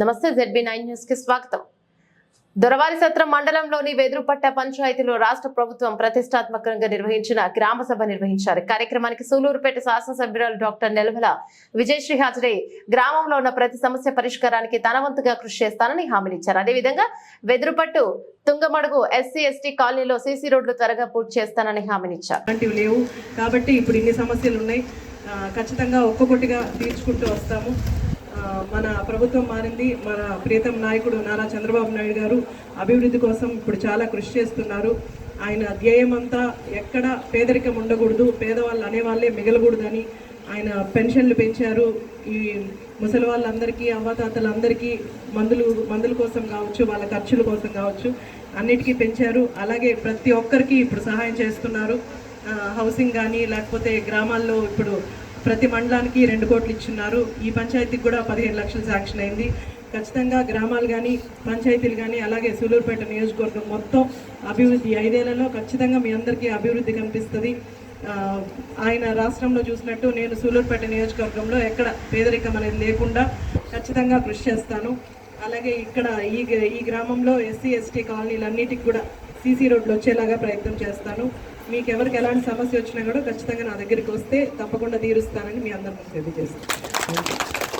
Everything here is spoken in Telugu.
నమస్తే జెడ్బీ నైన్ న్యూస్కి స్వాగతం. దొరవారి సత్రం మండలంలోని వెదురుపట్ట పంచాయతీలో రాష్ట్ర ప్రభుత్వం ప్రతిష్టాత్మకంగా నిర్వహించిన గ్రామ సభ నిర్వహించారు. కార్యక్రమానికి సూలూరుపేట శాసనసభ్యురాలు డాక్టర్ నెలవల విజయశ్రీ హాజరై గ్రామంలో ఉన్న ప్రతి సమస్య పరిష్కారానికి తన వంతుగా కృషి చేస్తానని హామీనిచ్చారు. అదేవిధంగా వెదురుపట్టు తుంగమడుగు ఎస్సీ ఎస్టీ కాలనీలో సీసీ రోడ్లు త్వరగా పూర్తి చేస్తానని హామీనిచ్చారు. లేవు. కాబట్టి ఇప్పుడు ఇన్ని సమస్యలు ఉన్నాయి. ఖచ్చితంగా ఒక్కొక్కటిగా తీర్చుకుంటూ వస్తాము. మన ప్రభుత్వం మారింది. మన ప్రియతం నాయకుడు నారా చంద్రబాబు నాయుడు గారు అభివృద్ధి కోసం ఇప్పుడు చాలా కృషి చేస్తున్నారు. ఆయన ధ్యేయం అంతా ఎక్కడ పేదరికం ఉండకూడదు. పేదవాళ్ళు అనేవాళ్ళే మిగలకూడదని ఆయన పెన్షన్లు పెంచారు. ఈ ముసలి వాళ్ళందరికీ అవ్వాతాతలందరికీ మందులు మందుల కోసం కావచ్చు వాళ్ళ ఖర్చుల కోసం కావచ్చు అన్నిటికీ పెంచారు. అలాగే ప్రతి ఒక్కరికి ఇప్పుడు సహాయం చేస్తున్నారు. హౌసింగ్ కానీ లేకపోతే గ్రామాల్లో ఇప్పుడు ప్రతి మండలానికి రెండు కోట్లు ఇచ్చున్నారు. ఈ పంచాయతీకి కూడా పదిహేను లక్షలు శాంక్షన్ అయింది. ఖచ్చితంగా గ్రామాలు కానీ పంచాయతీలు కానీ అలాగే సూలూరుపేట నియోజకవర్గం మొత్తం అభివృద్ధి. ఐదేళ్ళలో ఖచ్చితంగా మీ అందరికీ అభివృద్ధి కనిపిస్తుంది. ఆయన రాష్ట్రంలో చూసినట్టు నేను సూలూరుపేట నియోజకవర్గంలో ఎక్కడ పేదరికం అనేది లేకుండా ఖచ్చితంగా కృషి చేస్తాను. అలాగే ఇక్కడ ఈ ఈ గ్రామంలో ఎస్సీ ఎస్టీ కాలనీలన్నిటికి కూడా సీసీ రోడ్లు వచ్చేలాగా ప్రయత్నం చేస్తాను. మీకు ఎవరికి ఎలాంటి సమస్య వచ్చినా కూడా ఖచ్చితంగా నా దగ్గరికి వస్తే తప్పకుండా తీరుస్తానని మీ అందరికీ తెలియజేస్తాను.